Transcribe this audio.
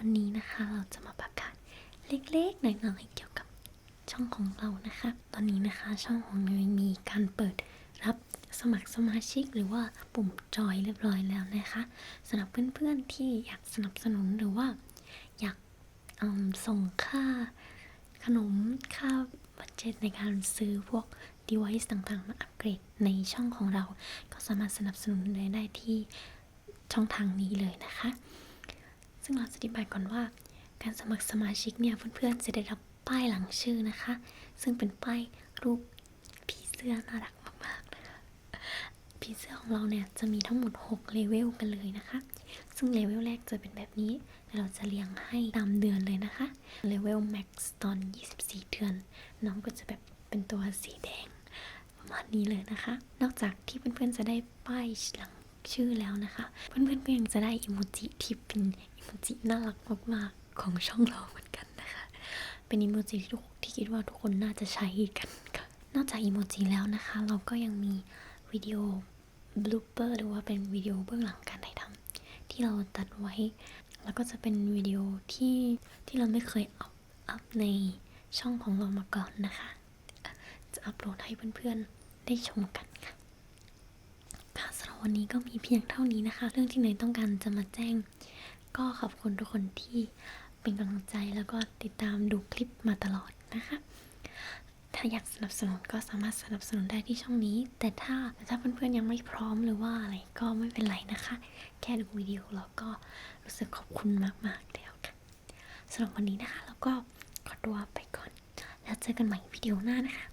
วันนี้นะคะเราจะมาประกาศเล็กๆหน่อยๆเกี่ยวกับช่องของเรานะคะ ตอนนี้นะคะช่องของเรามีการเปิดรับสมัครสมาชิกหรือว่าปุ่มจอยเรียบร้อยแล้วนะคะสำหรับเพื่อนๆที่อยากสนับสนุนหรือว่า อยากส่งค่าขนมค่าบัตเจ็ตในการซื้อพวก device ต่างๆ มาอัปเกรดในช่องของเรา ก็สามารถสนับสนุนได้ที่ช่องทางนี้เลยนะคะ ซึ่งเราจะอธิบายก่อนว่า การสมัครสมาชิกเนี่ยเพื่อนๆจะได้รับป้ายหลังชื่อนะคะ ซึ่งเป็นป้ายรูปผีเสื้อน่ารักมากๆนะคะผีเสื้อของเราเนี่ยจะมีทั้งหมด6เลเวลกันเลยนะคะ ซึ่งเลเวลแรกจะเป็นแบบนี้เดี๋ยวเราจะเรียงให้ตามเดือนเลยนะคะ เลเวลแม็กซ์ตอน 24 เดือน น้องก็จะแบบเป็นตัวสีแดงประมาณนี้เลยนะคะ นอกจากที่เพื่อนๆจะได้ป้ายหลัง ชื่อแล้วนะคะ เพื่อนๆก็ยังจะได้อิโมจิที่เป็นอิโมจิน่ารักมากๆของช่องเราเหมือนกันนะคะ เป็นอิโมจิที่ทุกที่คิดว่าทุกคนน่าจะใช้กันค่ะ นอกจากอิโมจิแล้วนะคะ เราก็ยังมีวิดีโอบลูเปอร์หรือว่าเป็นวิดีโอเบื้องหลังการถ่ายทำที่เราตัดไว้ แล้วก็จะเป็นวิดีโอที่ที่เราไม่เคยอัพอัพในช่องของเรามาก่อนนะคะ จะอัปโหลดให้เพื่อนๆได้ชมกันค่ะ วันนี้ก็มีเพียงเท่านี้นะคะ เรื่องที่เนยต้องการจะมาแจ้ง ก็ขอบคุณทุกคนที่เป็นกำลังใจแล้วก็ติดตามดูคลิปมาตลอดนะคะ ถ้าอยากสนับสนุนก็สามารถสนับสนุนได้ที่ช่องนี้ แต่ถ้าถ้าเพื่อนๆยังไม่พร้อมหรือว่าอะไรก็ไม่เป็นไรนะคะ แค่ดูวิดีโอเราก็รู้สึกขอบคุณมากๆแล้วค่ะสำหรับวันนี้นะคะเราก็ขอตัวไปก่อน แล้วเจอกันใหม่วิดีโอหน้านะคะ